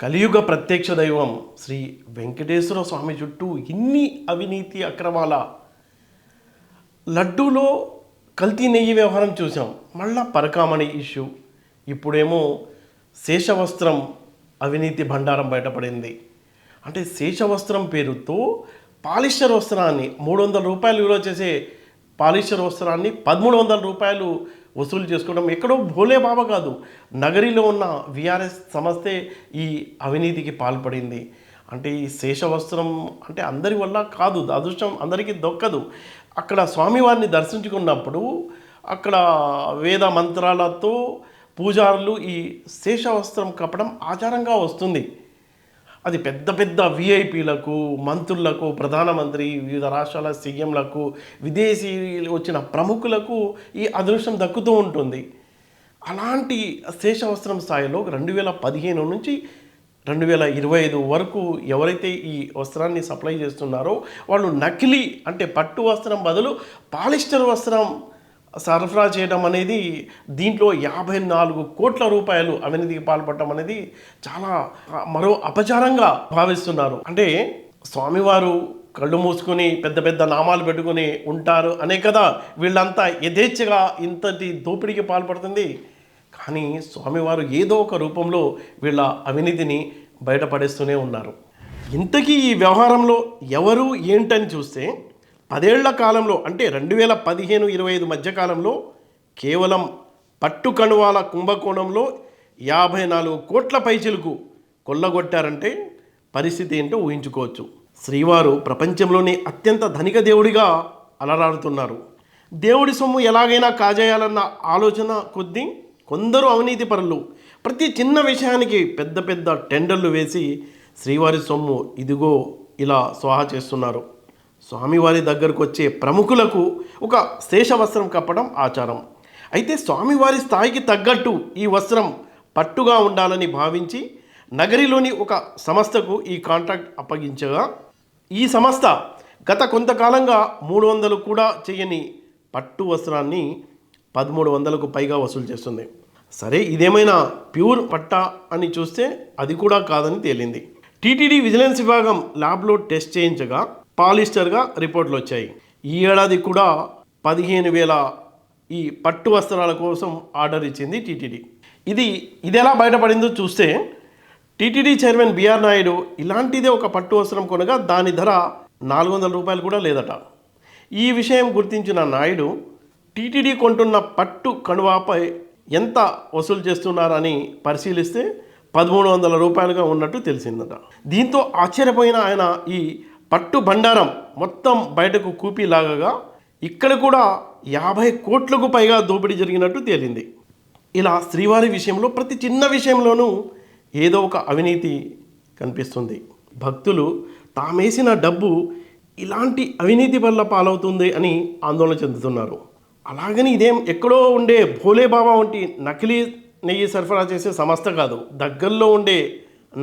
కలియుగ ప్రత్యక్ష దైవం శ్రీ వెంకటేశ్వర స్వామి చుట్టూ ఇన్ని అవినీతి అక్రమాల లడ్డూలో కల్తీ నెయ్యి వ్యవహారం చూసాం మళ్ళా పరకామణి ఇష్యూ. ఇప్పుడేమో శేషవస్త్రం అవినీతి భండారం బయటపడింది. అంటే శేషవస్త్రం పేరుతో పాలిస్టర్ వస్త్రాన్ని మూడు వందల రూపాయలు విలువ చేసే పాలిస్టర్ వస్త్రాన్ని పదమూడు వందల రూపాయలు వసూలు చేసుకోవడం ఎక్కడో భోలే బాబా కాదు. నగరిలో ఉన్న విఆర్ఎస్ సంస్థే ఈ అవినీతికి పాల్పడింది. అంటే ఈ శేషవస్త్రం అంటే అందరి వల్ల కాదు. అదృష్టం అందరికీ దొక్కదు. అక్కడ స్వామివారిని దర్శించుకున్నప్పుడు అక్కడ వేద మంత్రాలతో పూజారులు ఈ శేషవస్త్రం కప్పడం ఆచారంగా వస్తుంది. అది పెద్ద పెద్ద విఐపీలకు మంత్రులకు ప్రధానమంత్రి వివిధ రాష్ట్రాల సీఎంలకు విదేశీ వచ్చిన ప్రముఖులకు ఈ అదృష్టం దక్కుతూ ఉంటుంది. అలాంటి శేషవస్త్రం స్థాయిలో రెండు వేల పదిహేను నుంచి రెండు వేల ఇరవై ఐదు వరకు ఎవరైతే ఈ వస్త్రాన్ని సప్లై చేస్తున్నారో వాళ్ళు నకిలీ అంటే పట్టు వస్త్రం బదులు పాలిస్టర్ వస్త్రం సరఫరా చేయడం అనేది దీంట్లో యాభై నాలుగు కోట్ల రూపాయలు అవినీతికి పాల్పడటం అనేది చాలా మరో అపచారంగా భావిస్తున్నారు. అంటే స్వామివారు కళ్ళు మూసుకొని పెద్ద పెద్ద నామాలు పెట్టుకుని ఉంటారు అనే కదా వీళ్ళంతా యథేచ్ఛగా ఇంతటి దోపిడీకి పాల్పడుతుంది. కానీ స్వామివారు ఏదో ఒక రూపంలో వీళ్ళ అవినీతిని బయటపడేస్తూనే ఉన్నారు. ఇంతకీ ఈ వ్యవహారంలో ఎవరు ఏంటని చూస్తే పదేళ్ళ కాలంలో అంటే రెండు వేల పదిహేను ఇరవై ఐదు మధ్యకాలంలో కేవలం పట్టుకణువాల కుంభకోణంలో యాభై నాలుగు కోట్ల పైచిలకు కొల్లగొట్టారంటే పరిస్థితి ఏంటో ఊహించుకోవచ్చు. శ్రీవారు ప్రపంచంలోనే అత్యంత ధనిక దేవుడిగా అలరాడుతున్నారు దేవుడి సొమ్ము ఎలాగైనా కాజేయాలన్న ఆలోచన కొద్దీ కొందరు అవినీతి పరులు ప్రతి చిన్న విషయానికి పెద్ద పెద్ద టెండర్లు వేసి శ్రీవారి సొమ్ము ఇదిగో ఇలా స్వాహా చేస్తున్నారు. స్వామివారి దగ్గరకు వచ్చే ప్రముఖులకు ఒక శేష వస్త్రం కప్పడం ఆచారం. అయితే స్వామివారి స్థాయికి తగ్గట్టు ఈ వస్త్రం పట్టుగా ఉండాలని భావించి నగరిలోని ఒక సంస్థకు ఈ కాంట్రాక్ట్ అప్పగించగా ఈ సంస్థ గత కొంతకాలంగా మూడు వందలు కూడా చేయని పట్టు వస్త్రాన్ని పదమూడు వందలకు పైగా వసూలు చేస్తుంది. సరే ఇదేమైనా ప్యూర్ పట్టా అని చూస్తే అది కూడా కాదని తేలింది. టీటీడీ విజిలెన్స్ విభాగం ల్యాబ్లో టెస్ట్ చేయించగా పాలిస్టర్గా రిపోర్ట్లు వచ్చాయి. ఈ ఏడాది కూడా పదిహేను వేల ఈ పట్టు వస్త్రాల కోసం ఆర్డర్ ఇచ్చింది టీటీడీ. ఇది ఇది ఎలా బయటపడిందో చూస్తే టీటీడీ చైర్మన్ బిఆర్ నాయుడు ఇలాంటిదే ఒక పట్టు వస్త్రం కొనగా దాని ధర నాలుగు వందల రూపాయలు కూడా లేదట. ఈ విషయం గుర్తించిన నాయుడు టీటీడీ కొంటున్న పట్టు కణువాపై ఎంత వసూలు చేస్తున్నారని పరిశీలిస్తే పదమూడు వందల రూపాయలుగా ఉన్నట్టు తెలిసిందట. దీంతో ఆశ్చర్యపోయిన ఆయన ఈ పట్టు బండారం మొత్తం బయటకు కూపీలాగగా ఇక్కడ కూడా యాభై కోట్లకు పైగా దోపిడీ జరిగినట్టు తేలింది. ఇలా శ్రీవారి విషయంలో ప్రతి చిన్న విషయంలోనూ ఏదో ఒక అవినీతి కనిపిస్తుంది. భక్తులు తామేసిన డబ్బు ఇలాంటి అవినీతి వల్ల పాలవుతుంది అని ఆందోళన చెందుతున్నారు. అలాగని ఇదేం ఎక్కడో ఉండే భోలేబాబా వంటి నకిలీ నెయ్యి సరఫరా చేసే సంస్థ కాదు దగ్గరలో ఉండే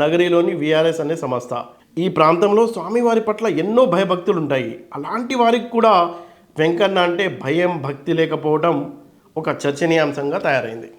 నగరిలోని విఆర్ఎస్ అనే సంస్థ. ఈ ప్రాంతంలో స్వామివారి పట్ల ఎన్నో భయభక్తులు ఉంటాయి అలాంటి వారికి కూడా వెంకన్న అంటే భయం భక్తి లేకపోవడం ఒక చర్చనీయాంశంగా తయారైంది.